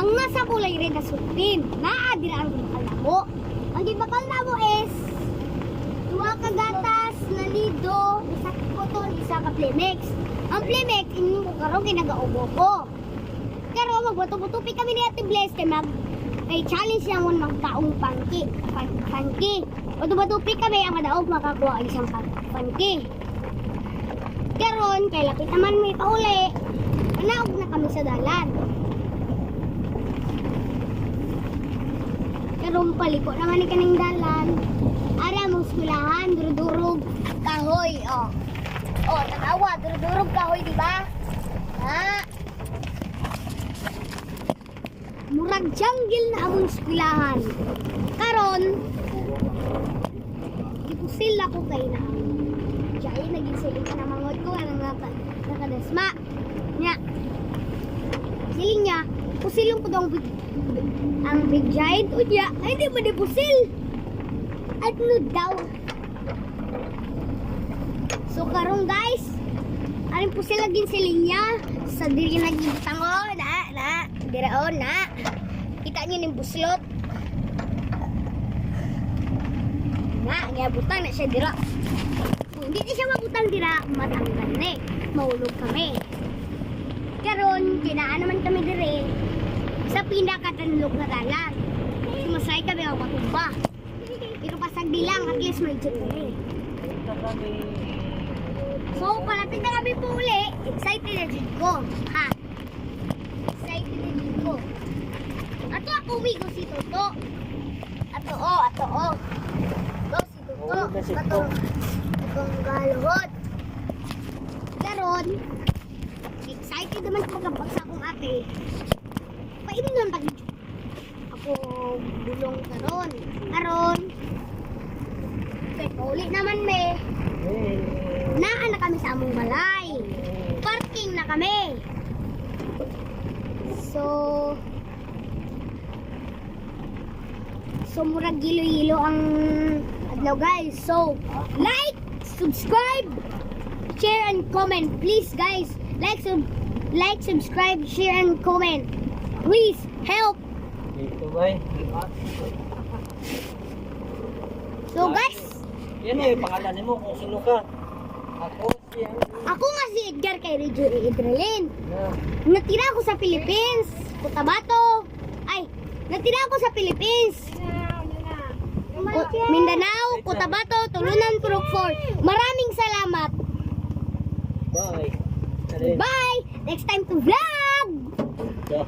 Ang nasa kulay red na supreme, naadira ang bakal na mo. Ang gibakal na mo is, duha ka gatas na lido, isa ka cotton, isa ka Plemex. Ang Plemex, inyong ko karon kinagaubo ko. Pero magbuto-butupi kami ni Ate Bless kay mag kay challenge lang mo magkaong pangki. Pan, pangki. Buto-butupi kami ang madaog makakuha ang isang pan- pangki. Karon kay lapit naman may pauli. Naog na kami sa dalan. Karon paliko naman ni kaning dalan. Ara mo skulahan, durug-durug, kahoy, oh. Oh, tanawa, durug-durug kahoy, di ba? Ha? Murag jungle na among skulahan. Karon, ipusil ako kay na. Diyan, naging siling ka na mangot ko, anong naka, nakadasma. Nya, siling niya, pusilong ko daw ang big, giant. O niya, ay di ba di pusil? Ano daw? So karon guys, aring pusil laging siling niya. Sa diri nagibutang o, na, na, dira o, na. Kita niyo ning buslot. Na, ngabutang na siya dira. Kung hindi siya mabutang dira, matanggal na eh. Mahulog kami. Karon, kinaan naman kami dire sa pinakatanlog na dalan. Sumasay kami ang matumba. Pero pasagdi lang, at least may jet kami. So, palapit na kami po uli, excited na din ko. Ha? Excited na din ko. Ato ako umigo si Toto. Ato o, ato o. Ito si Toto. Ato. Atong galuhod. Karon, excited naman sa pagkabagsa kong ate. Painom naman pag ako bulong karon. Karon, kay pauli naman me. Naa na kami sa among balay. Parking na kami. So, so murag gilo-gilo ang adlaw guys. So, like, subscribe, share and comment. Please guys, like, sub like, subscribe, share and comment. Please help. Dito ba So guys, Yan eh, pangalan mo kung sino ka. Ako si ako nga si Edgar kay Regio Idrelin. Na, Natira ako sa Philippines. Cotabato. Ay, natira ako sa Philippines. Ko- Mindanao, Cotabato, Tulunan, 4. Maraming salamat. bye. Bye! Next time to vlog! Yeah.